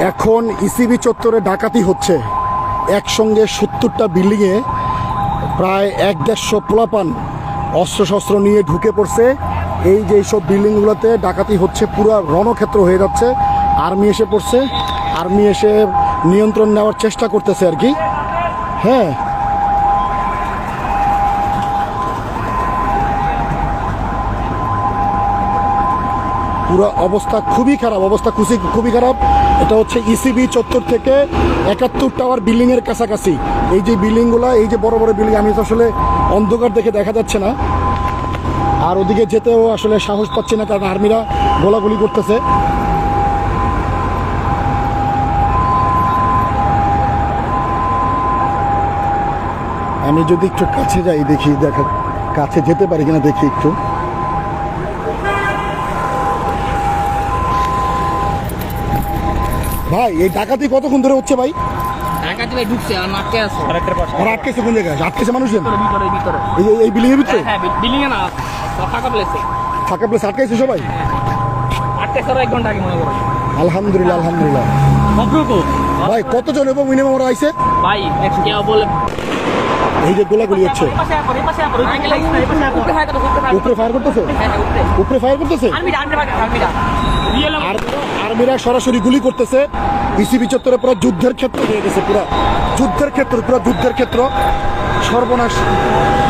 এখন ইসিবি চত্বরে ডাকাতি হচ্ছে। একসঙ্গে সত্তরটা বিল্ডিংয়ে প্রায় এক দেড়শো পোলাপান অস্ত্রশস্ত্র নিয়ে ঢুকে পড়ছে। এই যে সব বিল্ডিংগুলোতে ডাকাতি হচ্ছে, পুরো রণক্ষেত্র হয়ে যাচ্ছে। আর্মি এসে পড়ছে। আর্মি এসে নিয়ন্ত্রণ নেওয়ার চেষ্টা করতেছে আর কি। হ্যাঁ। পুরো অবস্থা খুবই খারাপ, অবস্থা খুশি, খুবই খারাপ। এটা হচ্ছে ইসিবি চত্বর থেকে একাত্তর টাওয়ার বিল্ডিং এর কাছাকাছি। এই যে বিল্ডিংগুলো, এই যে বড় বড় বিল্ডিং, আমি তো আসলে অন্ধকার দেখে দেখা যাচ্ছে না। আর ওদিকে যেতেও আসলে সাহস পাচ্ছে না, কারণ আর্মিরা গোলাগুলি করতেছে। আমি যদি একটু কাছে যাই দেখি, দেখা কাছে যেতে পারি কিনা দেখি একটু। ভাই এই ডাকাতি কতক্ষণ ধরে হচ্ছে ভাই? ঢুকছে আর মাঠে আছে। আর আটকেছে কোন জায়গায়? আটকেছে মানুষজন? ভিতরে ভিতরে ভিতরে। এই যে- এই বিল্ডিং এর ভিতরে? হ্যাঁ বিল্ডিং এ না ফাঁকা প্লেসে ফাঁকা প্লেস আটকাইছে সবাই? আটটা এক ঘণ্টা আগে মনে করো। আলহামদুলিল্লাহ ভাই কতজন এবং মিনিমাম ওরা আইছে? ভাই কেউ বলে এই যে গোলাগুলি হচ্ছে। উপরে ফায়ার করতেছে হ্যাঁ, হ্যাঁ, উপরে। উপরে ফায়ার করতেছে? আর আর্মিরা সরাসরি গুলি করতেছে। ইসিবি চত্বরে পুরো যুদ্ধের ক্ষেত্র হয়ে গেছে পুরো। যুদ্ধের ক্ষেত্র পুরো যুদ্ধের ক্ষেত্র। সর্বনাশ।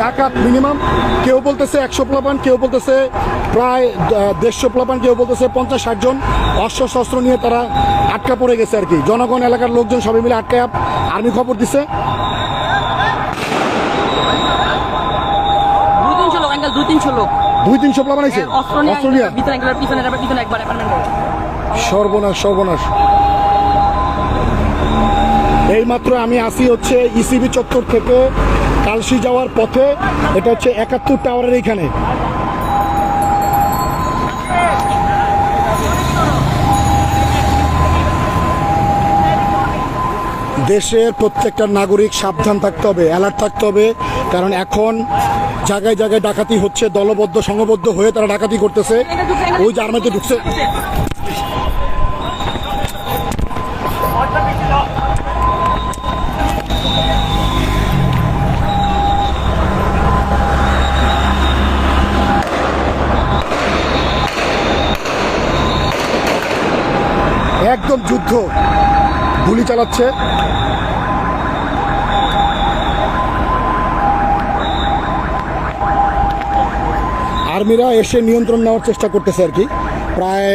ডাকাত মিনিমাম কেউ বলতেছে একশো প্লাবান কেউ বলতেছে প্রায় দেড়শো প্লাবান কেউ বলতেছে পঞ্চাশ ষাট জন। অস্ত্র শস্ত্র নিয়ে তারা আটকা পড়ে গেছে আর কি। জনগণ এলাকার লোকজন সবাই মিলে আটকা আর্মি খবর দিছে। দুই তিনশো লোক দুই তিনশো প্লাবান আছে অস্ত্র নিয়ে ভিতরে পিছনে পিছনে একবার অ্যাপার্টমেন্ট সর্বনাশ সর্বনাশ। এইমাত্র আমি আসি হচ্ছে ইসিবি চত্বর থেকে কালসি যাওয়ার পথে। এটা হচ্ছে একাত্তর টাওয়ারের এইখানে। দেশের প্রত্যেকটা নাগরিক সাবধান থাকতে হবে অ্যালার্ট থাকতে হবে, কারণ এখন জায়গায় জায়গায় ডাকাতি হচ্ছে, দলবদ্ধ, সংঘবদ্ধ হয়ে তারা ডাকাতি করতেছে। ওই যে আর্মিতে ঢুকছে। একদম যুদ্ধ। গুলি চালাচ্ছে। আর্মিরা এসে নিয়ন্ত্রণ নেওয়ার চেষ্টা করতেছে আর কি। প্রায়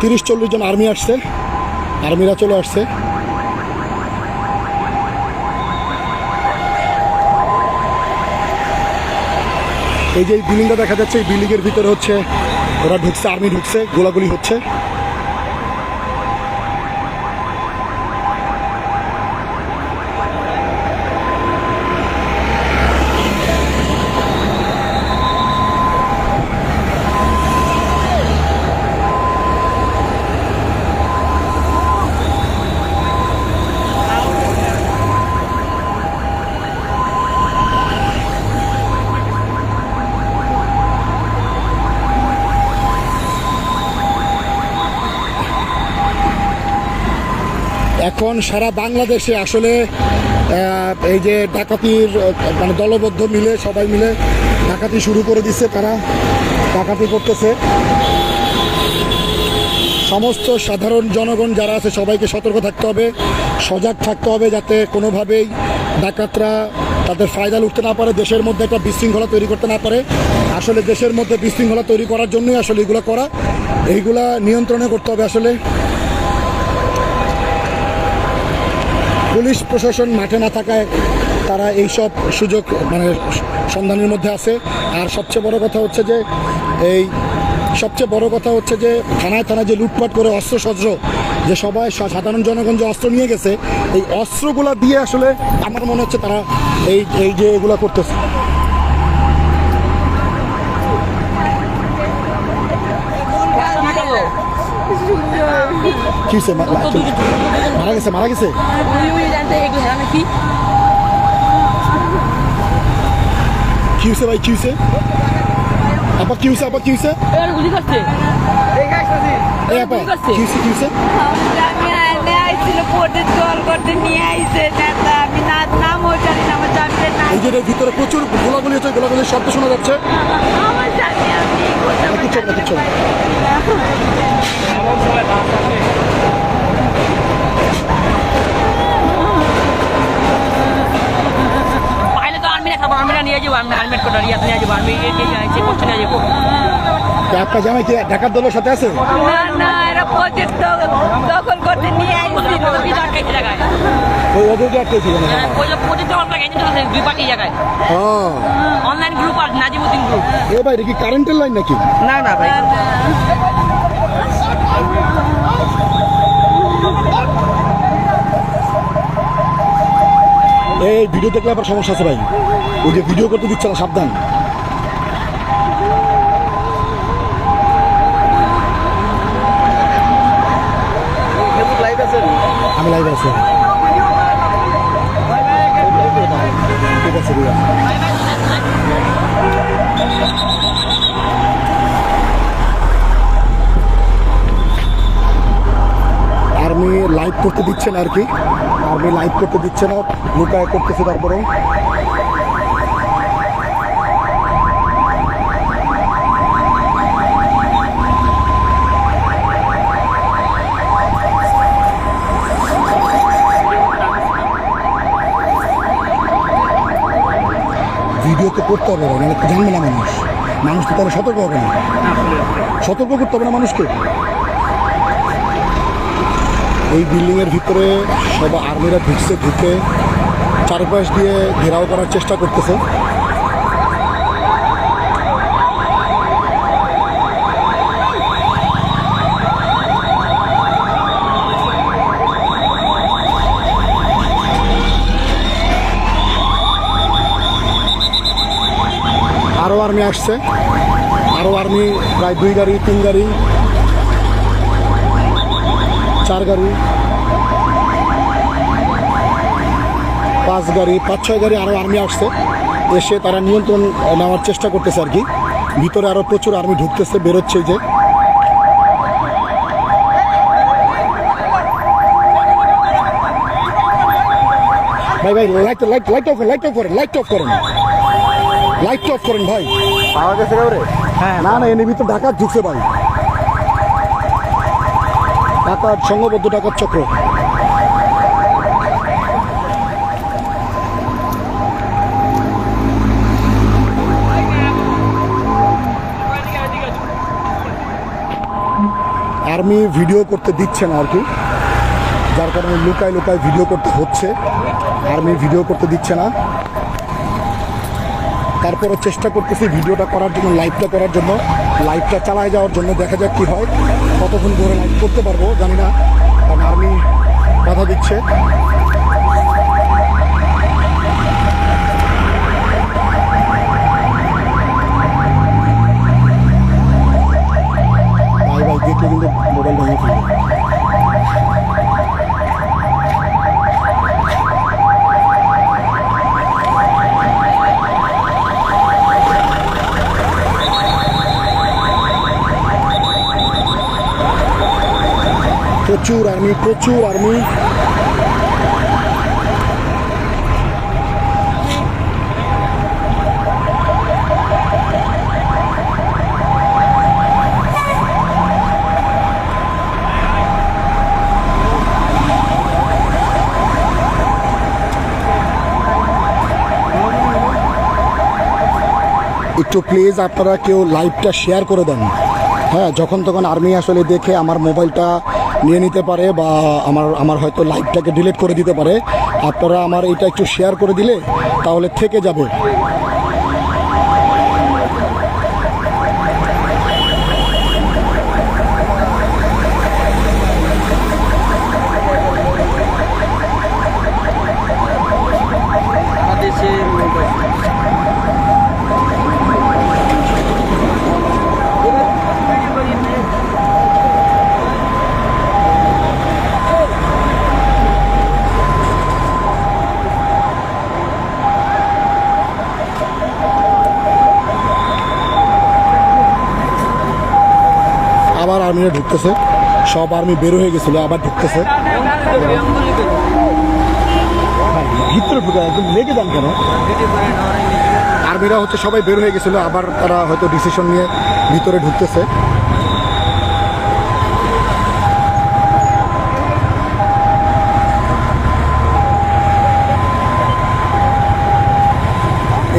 তিরিশ, চল্লিশ জন আর্মি আসছে। আর্মিরা চলে আসছে। এই যে বিল্ডিংটা দেখা যাচ্ছে, এই বিল্ডিংয়ের ভিতরে হচ্ছে ওরা ঢুকছে, আর্মি ঢুকছে, গোলাগুলি হচ্ছে। এখন সারা বাংলাদেশে আসলে এই যে ডাকাতির মানে দলবদ্ধ মিলে, সবাই মিলে ডাকাতি শুরু করে দিচ্ছে তারা, ডাকাতি করতেছে। সমস্ত সাধারণ জনগণ যারা আছে, সবাইকে সতর্ক থাকতে হবে, সজাগ থাকতে হবে যাতে কোনোভাবেই ডাকাতরা তাদের ফায়দা লুটতে না পারে, দেশের মধ্যে একটা বিশৃঙ্খলা তৈরি করতে না পারে। আসলে দেশের মধ্যে বিশৃঙ্খলা তৈরি করার জন্যই আসলে এগুলো করা, এইগুলা নিয়ন্ত্রণে করতে হবে আসলে। পুলিশ প্রশাসন মাঠে না থাকায় তারা এই সব সুযোগ মানে সন্ধানের মধ্যে আছে। আর সবচেয়ে বড় কথা হচ্ছে যে, এই সবচেয়ে বড় কথা হচ্ছে যে, থানায় থানায় যে লুটপাট করে অস্ত্র যে সবাই সাধারণ জনগণ যে অস্ত্র নিয়ে গেছে, এই অস্ত্রগুলো দিয়ে আসলে আমার মনে হচ্ছে তারা এই এই যে এগুলো করতেছে। কি হয়েছে? মারা গেছে মারা গেছে। কি? হয়েছে ভাই কি হয়েছে আপা কি হয়েছে আপা কি হয়েছে গুলি করছে এই আপা। কি হয়েছে, কি হয়েছে? ভিতরে প্রচুর গোলাগুলি হচ্ছে গোলাগুলির শব্দ শোনা যাচ্ছে। না, রিয়াত নিয়ে যাব আর্মি চেক পোস্টে নিয়ে যাব তো আপনার জামাই কি ঢাকার দলের সাথে আছে? না না এরা পথের দখল করতে নিয়ে আইছিল বিধা আটকাইছে জায়গায়। ওই না হ্যাঁ, ওই এজেন্ট আছে দুই পার্টি জায়গায়। হ্যাঁ অনলাইন গ্রুপ আর নাজিমুদ্দিন গ্রুপ এ ভাই কি কারেন্টের লাইন নাকি? না না ভাই। এই ভিডিও দেখলে আবার সমস্যা আছে ভাই। ওই যে ভিডিও করতে দিচ্ছে না, সাবধান। আমি লাইভ আছি। ঠিক আছে আছে। আর্মি লাইভ করতে দিচ্ছেন আর কি। আর্মি লাইভ করতে দিচ্ছে না লুকায় করতেছে তারপরেও ভিডিও তো করতে হবে না তো জানবে না মানুষ। মানুষ তো তারা সতর্ক হবে না। সতর্ক করতে হবে না মানুষকে। এই বিল্ডিং এর ভিতরে সব আর্মিরা ঢুকছে, ঢুকে চারপাশ দিয়ে ঘেরাও করার চেষ্টা করতেছে। আরও আর্মি আসছে। আরও আর্মি, প্রায় দুই গাড়ি, তিন গাড়ি চার গাড়ি। পাঁচ গাড়ি পাঁচ ছয় গাড়ি আরও আর্মি আসছে। এসে তারা নিয়ন্ত্রণ নেওয়ার চেষ্টা করতেছে আর কি। ভিতরে আরও প্রচুর আর্মি ঢুকতেছে বেরোচ্ছে যে। ভাই ভাই light light light off light off করেন লাইট অফ করেন। লাইট অফ করেন ভাই। পাওয়া গেছে হ্যাঁ না না এনে ভিতর ডাকাত ঢুকছে ভাই। ডাকাত সংঘবদ্ধ ডাকাত চক্র। আর্মি ভিডিও করতে দিচ্ছে না আর কি। যার কারণে লুকায় লুকায় ভিডিও করতে হচ্ছে। আর্মি ভিডিও করতে দিচ্ছে না। তারপরে চেষ্টা করতেছি ভিডিওটা করার জন্য লাইভটা করার জন্য। লাইভটা চালায় যাওয়ার জন্য দেখা যাক কি হয়, কতক্ষণ ধরে লাইভ করতে পারব, জানি না। কারণ আর্মি বাধা দিচ্ছে। মোবাইল ভেঙে ফেলবে। প্রচুর আর্মি প্রচুর আর্মি একটু প্লিজ আপনারা কেউ লাইভটা শেয়ার করে দেন। হ্যাঁ যখন তখন আর্মি আসলে দেখে আমার মোবাইলটা নিয়ে নিতে পারে বা আমার আমার হয়তো লাইভটাকে ডিলিট করে দিতে পারে। আপনারা আমার এটা একটু শেয়ার করে দিলে তাহলে থেকে যাবে আবার আর্মিরা ঢুকতেছে। সব আর্মি বের হয়ে গেছিল, আবার ঢুকতেছে। ভিতরে ঢুকে একদম লেগে যান কেন? আর্মিরা হচ্ছে সবাই বের হয়ে গেছিল, আবার তারা হয়তো ডিসিশন নিয়ে ভিতরে ঢুকতেছে।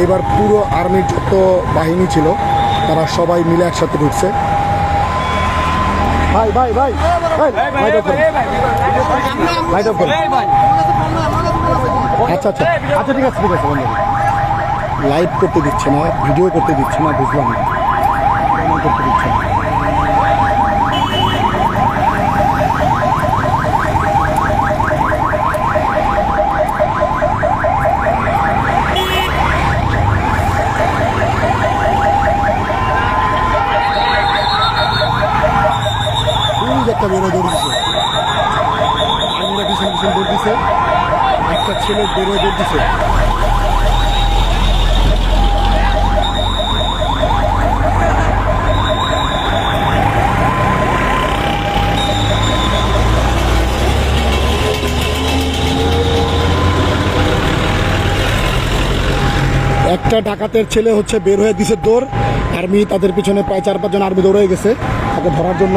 এবার পুরো আর্মির যত বাহিনী ছিল, তারা সবাই মিলে একসাথে ঢুকছে। ভাই ভাই ভাই। ভাই লাইট অফ ভাই আচ্ছা আচ্ছা। আচ্ছা ঠিক আছে ঠিক আছে বন্ধু। লাইভ করতে দিচ্ছে না ভিডিও করতে দিচ্ছে না বুঝলাম না। করতে দিচ্ছে না খুব একটা বেরো দৌড় দিছে আর্মিরা পিছন পিছন দৌড় দিছে একটা ছেলে বেরো দৌড় দিছে একটা ডাকাতের ছেলে হচ্ছে বের হয়ে দিছে দৌড়। আর্মি তাদের পিছনে প্রায় চার পাঁচজন আর্মি দৌড়ে গেছে তাকে ধরার জন্য।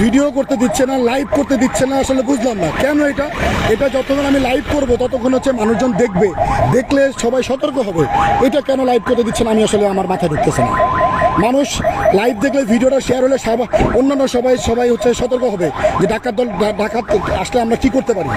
ভিডিও করতে দিচ্ছে না লাইভ করতে দিচ্ছে না, আসলে বুঝলাম না। কেন এটা? এটা যতক্ষণ আমি লাইভ করব, ততক্ষণ হচ্ছে মানুষজন দেখবে। দেখলে সবাই সতর্ক হবে। এটা কেন লাইভ করতে দিচ্ছে না, আমি আসলে আমার মাথায় ঢুকতেছে না। মানুষ লাইভ দেখলে ভিডিওটা শেয়ার হলে অন্যান্য সবাই সবাই হচ্ছে সতর্ক হবে যে ডাকাত দল ডাকাত আসলে আমরা কি করতে পারি?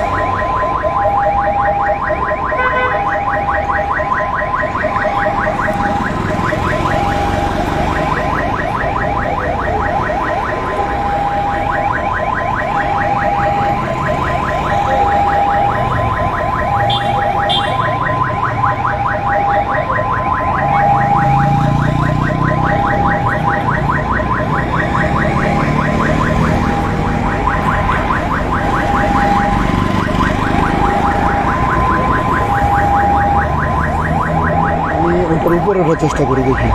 উপরে ওঠার চেষ্টা করি দেখি।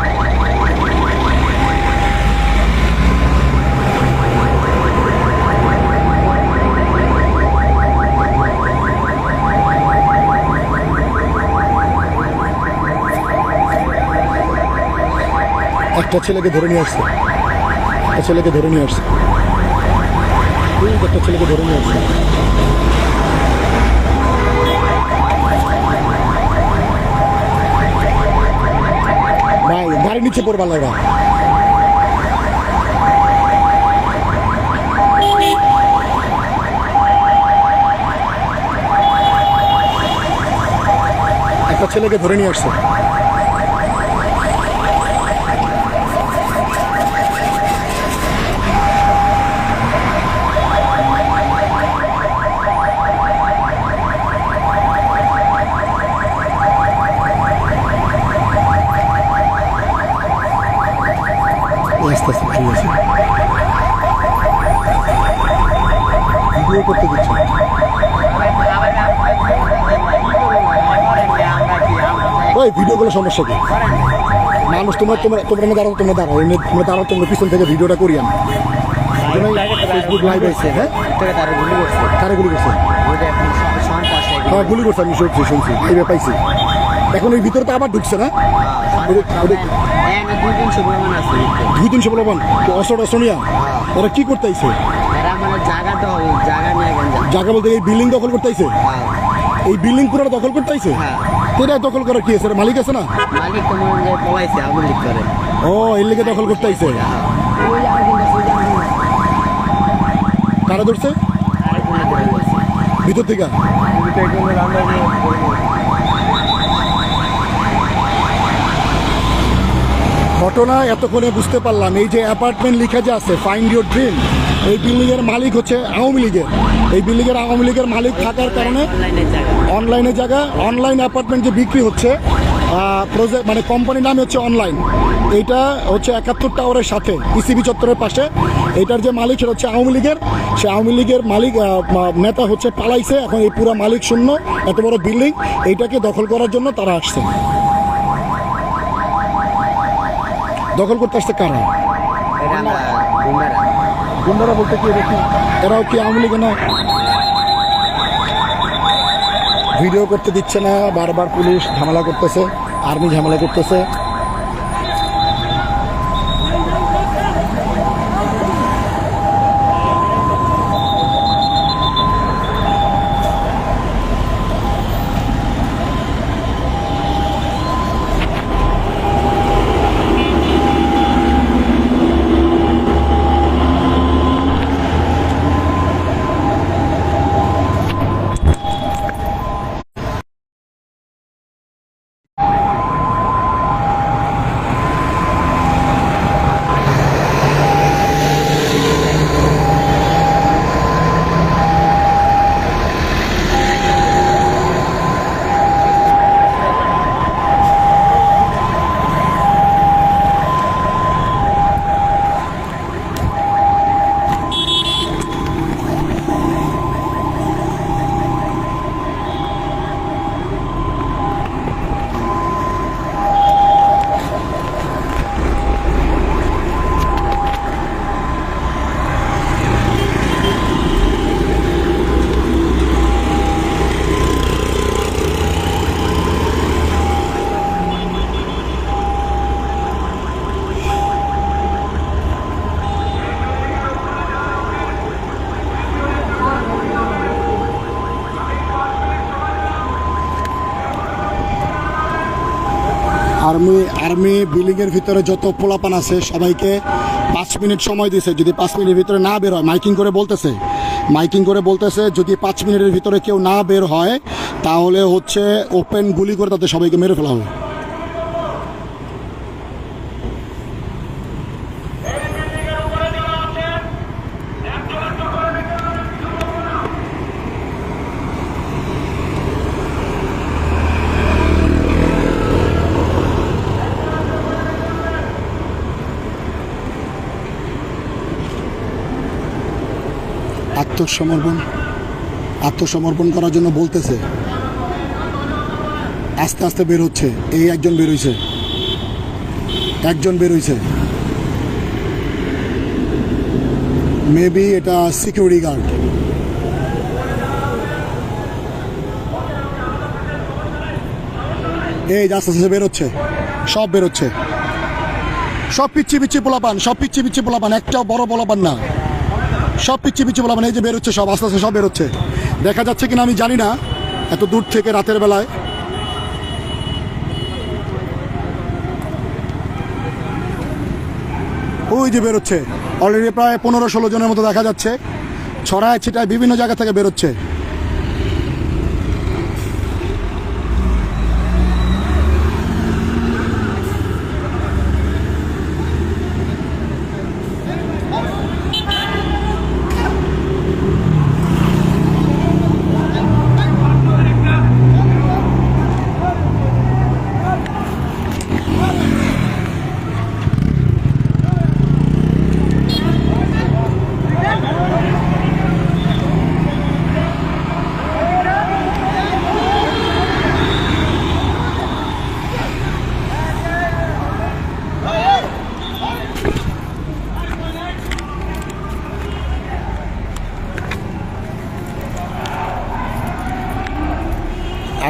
একটা ছেলেকে ধরে নিয়ে আসছে। একটা ছেলেকে ধরে নিয়ে আসছে। একটা ছেলেকে ধরে নিয়ে আসছে। গাড়ি নিচে পড়বা লাগা। একটা ছেলেকে ধরে নিয়ে আসছে আস্তে আস্তে ঠিক আছে ভিডিও করতে দিচ্ছে না। ওই ভিডিও করলে সমস্যা কি? মানুষ তোমরা তোমরা তোমরা দাঁড়াও তোমরা দাঁড়াও এমনি তোমরা দাঁড়াও তোমরা পিছন থেকে ভিডিওটা করি আমি। ফেসবুক লাইভ আছে হ্যাঁ? কারে গুলি করছে। হ্যাঁ গুলি করছে আমি শুনছি শুনছি এইভাবে পাইছি। এখন ওই ভিতরে তো আবার ঢুকছে না? ওদের- দুই তিনশো বলবান অসর অসনিয়া ওরা কি করতে আইছে? জায়গা বলতে এই বিল্ডিং দখল করতে আইছে? এই বিল্ডিং পুরোটা দখল করতে আইছে? কোথায় এটা দখল করার কি আছে? মালিক আছে না? মালিক তো মনে হয় পলাইছে আগুন লিক করে। ও এর লিগে দখল করতে আইছে? কারা ধরছে? ভিতর থেকে? ঘটনা এতক্ষণে বুঝতে পারলাম। এই যে অ্যাপার্টমেন্ট লিখে যে আছে ফাইন্ড ইউর ড্রিম এই বিল্ডিং এর মালিক হচ্ছে আওয়ামী লীগের। এই বিল্ডিং এর আওয়ামী লীগের মালিক থাকার কারণে অনলাইনে জায়গা, অনলাইন অ্যাপার্টমেন্ট যে বিক্রি হচ্ছে প্রজেক্ট মানে কোম্পানির নাম হচ্ছে অনলাইন এইটা হচ্ছে একাত্তর টাওয়ারের সাথে ইসিবি চত্বরের পাশে। এটার যে মালিক, সেটা হচ্ছে আওয়ামী লীগের। সে আওয়ামী লীগের মালিক নেতা হচ্ছে পালাইছে। এখন এই পুরো মালিক শূন্য, এত বড় বিল্ডিং। এইটাকে দখল করার জন্য তারা আসছে। দখল করতে আসছে কারা? গুন্ডারা। বলতে কি এরা কি? এরাও কি আওয়ামী লীগ না ভিডিও করতে দিচ্ছে না বারবার পুলিশ ঝামেলা করতেছে আর্মি ঝামেলা করতেছে আর্মি আর্মি ভিতরে যত পোলাপান আছে, সবাইকে পাঁচ মিনিট সময় দিছে। যদি পাঁচ মিনিটের ভিতরে না বের হয়, মাইকিং করে বলতেছে। মাইকিং করে বলতেছে, যদি পাঁচ মিনিটের ভিতরে কেউ না বের হয়, তাহলে হচ্ছে ওপেন গুলি করে তাদের সবাইকে মেরে ফেলা হবে। আত্মসমর্পণ আত্মসমর্পণ করার জন্য বলতেছে। আস্তে আস্তে বের হচ্ছে। এই একজন বের হইছে। একজন বের হইছে। মেবি এটা সিকিউরিটি গার্ড এই যে আস্তে আস্তে বেরোচ্ছে সব বেরোচ্ছে সব পিচ্ছি পিচ্ছি পোলাপান, সব পিচ্ছি পিচ্ছি পোলাপান। একটাও বড় পোলাপান না। সব পিচ্ছি পিচ্ছি বলা মানে এই যে বেরোচ্ছে সব, আস্তে আস্তে সব বেরোচ্ছে দেখা যাচ্ছে কিনা আমি জানি না, এত দূর থেকে রাতের বেলায়। ওই যে বেরোচ্ছে অলরেডি প্রায় পনেরো ষোলো জনের মতো দেখা যাচ্ছে। ছড়ায় ছিটায় বিভিন্ন জায়গা থেকে বেরোচ্ছে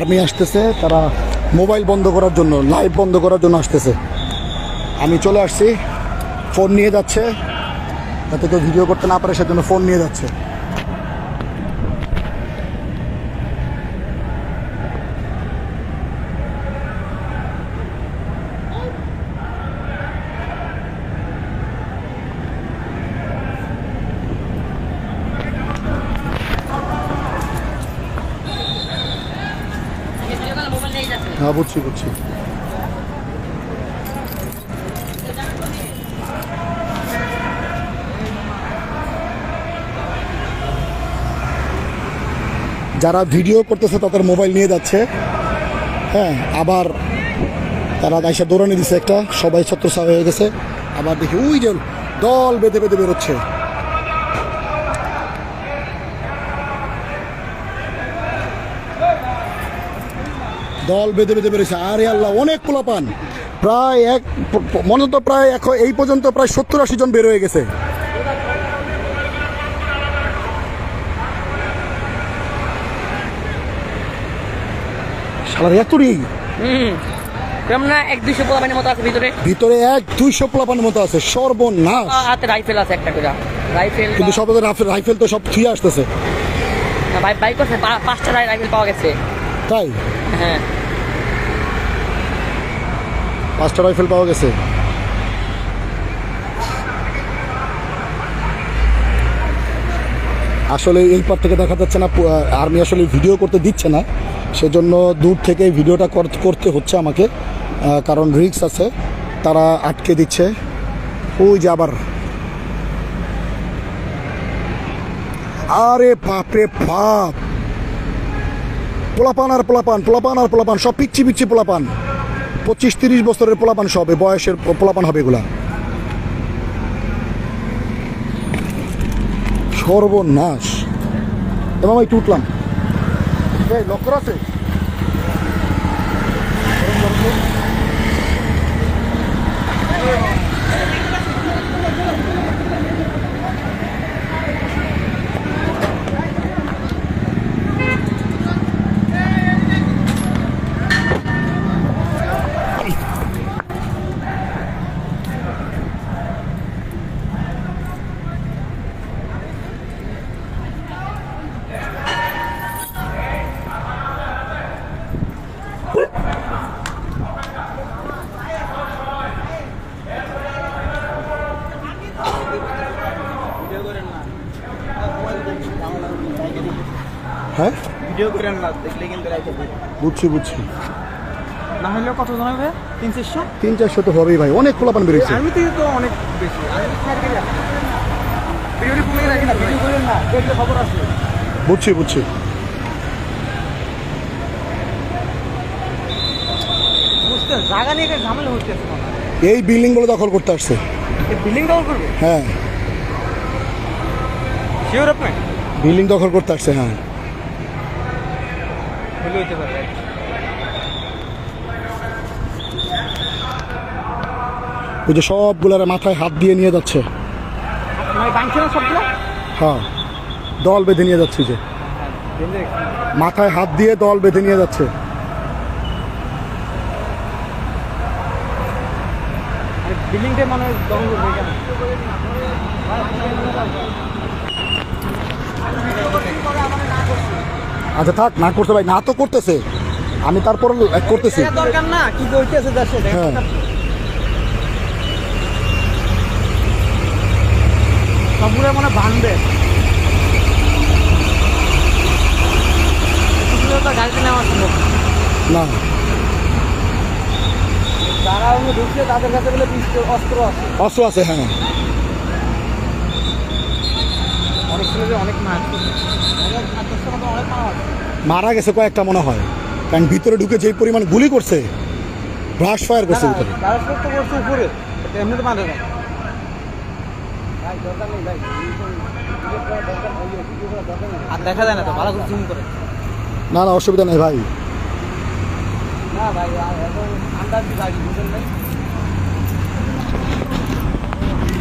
আর্মি আসতেছে, তারা মোবাইল বন্ধ করার জন্য, লাইভ বন্ধ করার জন্য আসতেছে। আমি চলে আসছি, ফোন নিয়ে যাচ্ছে, যাতে কেউ ভিডিও করতে না পারে, সেজন্য ফোন নিয়ে যাচ্ছে মোবাইল নিয়ে যাচ্ছে হ্যাঁ বুঝছি বুঝছি যারা ভিডিও করতেছে তাদের মোবাইল নিয়ে যাচ্ছে। হ্যাঁ আবার তারা দাইসা দৌড়ানি দিছে একটা, সবাই ছত্রছা হয়ে গেছে। আবার দেখি, ওই যে দল বেঁধে বেঁধে বেরোচ্ছে। দল বেঁধে বেঁধে বেরোচ্ছে আরে আল্লাহ অনেক পোলাপান। প্রায় এক মনে তো প্রায় এখন এই পর্যন্ত প্রায় সত্তর আশি জন বের হয়ে গেছে। শালার এতরি না এক দুইশো পোলাপানের মতো আছে ভিতরে। ভিতরে এক দুইশো পোলাপানের মতো আছে সর্বনাশ। আ- হাতে রাইফেল আছে একটা করে। রাইফেল কিন্তু সব রাইফেল তো সব আসতেছে। বাইক করছে পাঁচটা রাই- রাইফেল পাওয়া গেছে। তাই? হ্যাঁ। পাঁচটা রাইফেল পাওয়া গেছে। আসলে এই পার থেকে দেখা যাচ্ছে না আর্মি আসলে ভিডিও করতে দিচ্ছে না। সেজন্য দূর থেকে ভিডিওটা কর- করতে হচ্ছে আমাকে কারণ রিক্স আছে। তারা আটকে দিচ্ছে। ওই যে আবার। আরে বাপরে বাপ! পোলাপান আর পোলাপান পোলাপান আর পোলাপান, সব পিচ্ছি পিচ্ছি পোলাপান। পঁচিশ তিরিশ বছরের পোলাপান এই বয়সের পোলাপান হবে এগুলা। সর্বনাশ। এবং আমি টুটলাম লক্ষ্য আছে হ্যাঁ ভিডিও করেন না দেখলে কিন্তু রাইখে দিই বুঝছি বুঝছি। না হলে কত জন হবে? তিন চারশো? তিন চারশো তো হবেই ভাই অনেক পোলাপান বেরিয়েছে। আর্মি থেকে তো অনেক বেশি। আর্মি সাইড গেলে ভিডিওটি কমে রাখি না ভিডিও করেন না দেখলে খবর আছে। বুঝছি বুঝছি। বুঝতে জায়গা নিয়ে ঝামেলা হচ্ছে এই বিল্ডিংগুলো দখল করতে আসছে। বিল্ডিং ডাউন করবে? হ্যাঁ। শিওর আপনি? বিল্ডিং দখল করতে আসছে হ্যাঁ। হলে হইতে পারে ওই যে সবগুলার মাথায় হাত দিয়ে নিয়ে যাচ্ছে। হ্যাঁ দল বেঁধে নিয়ে যাচ্ছে যে। মাথায় হাত দিয়ে দল বেঁধে নিয়ে যাচ্ছে। বিল্ডিংটা মানে দখল করবে কেন আচ্ছা থাক না করতে ভাই না তো করতেছে। আমি তারপর করতেছি। দরকার না কি হ্যাঁ। সবগুলো মানে ভাঙবে। এগুলো তো গাড়িতে নেওয়া সম্ভব না। না। যারা ওখানে ঢুকছে তাদের কাছে বলে অস্ত্র আছে। অস্ত্র আছে হ্যাঁ। মার গেছে কয়েকটা মনে হয়। কারণ ভিতরে ঢুকে যে পরিমাণ গুলি করছে ব্রাশ ফায়ার করছে ভিতরে। উপরে। না। না অসুবিধা নেই ভাই। না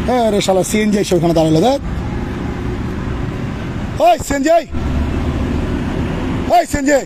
হ্যাঁ রে শালা সিএনজি এসে ওখানে দাঁড়াল দেখ। ওই সিএনজি ওই সিএনজি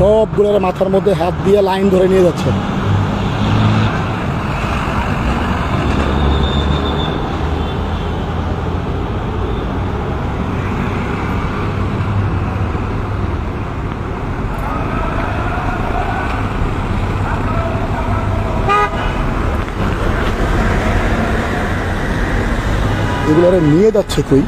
সবগুলোর মাথার মধ্যে হাত দিয়ে লাইন ধরে নিয়ে যাচ্ছে। নিয়ে যাচ্ছে কই?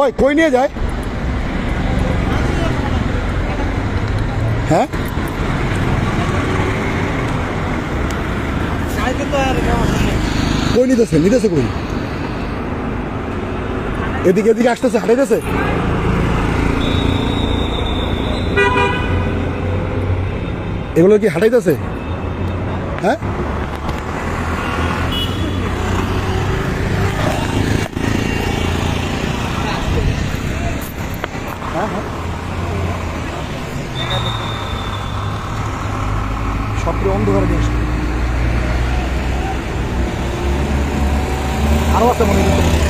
ওই কই নিয়ে যায়? হ্যাঁ? কই নিতেছে? নিতেছে কই? এদিকে এদিকে আসতেছে হাঁটাইতেছে? এগুলো কি হাঁটাইতেছে? হ্যাঁ হ্যাঁ, হ্যাঁ। সবগুলো অন্ধকারে নিয়ে আসছে আরও আছে মনে হয়।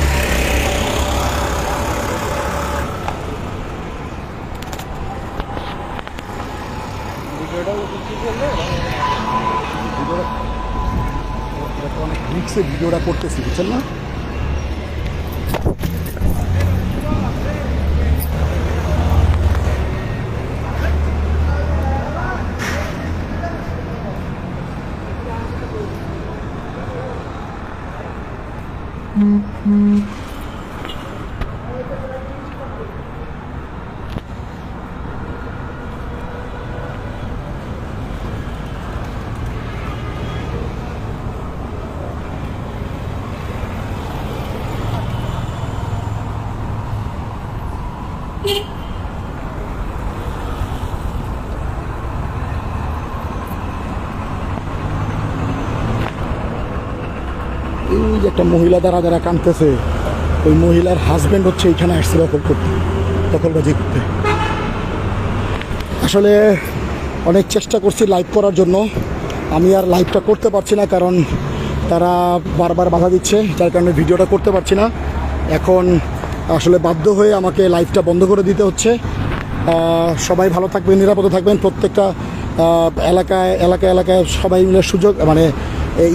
ভিডিওটা করতেছি বুঝছেন না এই যে একটা মহিলা দ্বারা যারা কানতেছে, ওই মহিলার হাজব্যান্ড হচ্ছে এইখানে আসছে দখল করতে, দখলবাজি করতে। আসলে অনেক চেষ্টা করছি লাইভ করার জন্য। আমি আর লাইভটা করতে পারছি না, কারণ তারা বারবার বাধা দিচ্ছে, যার কারণে ভিডিওটা করতে পারছি না। এখন আসলে বাধ্য হয়ে আমাকে লাইভটা বন্ধ করে দিতে হচ্ছে। সবাই ভালো থাকবেন, নিরাপদে থাকবেন। প্রত্যেকটা এলাকায় এলাকায় এলাকায় সবাই মিলে সুযোগ মানে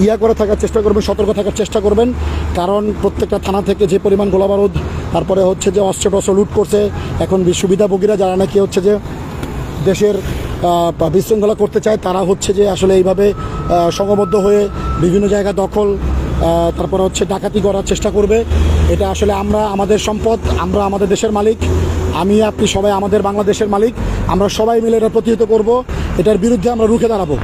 ইয়া করে থাকার চেষ্টা করবেন সতর্ক থাকার চেষ্টা করবেন। কারণ প্রত্যেকটা থানা থেকে যে পরিমাণ গোলাবারুদ তারপরে হচ্ছে যে অস্ত্র টস্ত্র লুট করছে এখন সুবিধাভোগীরা যারা নাকি হচ্ছে যে দেশের বিশৃঙ্খলা করতে চায় তারা হচ্ছে যে আসলে এইভাবে আহ, সংঘবদ্ধ হয়ে বিভিন্ন জায়গা দখল তারপরে হচ্ছে ডাকাতি করার চেষ্টা করবে। এটা আসলে আমরা আমাদের সম্পদ আমরা আমাদের দেশের মালিক আমি আপনি সবাই আমাদের বাংলাদেশের মালিক আমরা সবাই মিলে এটা প্রতিহত করব। এটার বিরুদ্ধে আমরা রুখে দাঁড়াবো।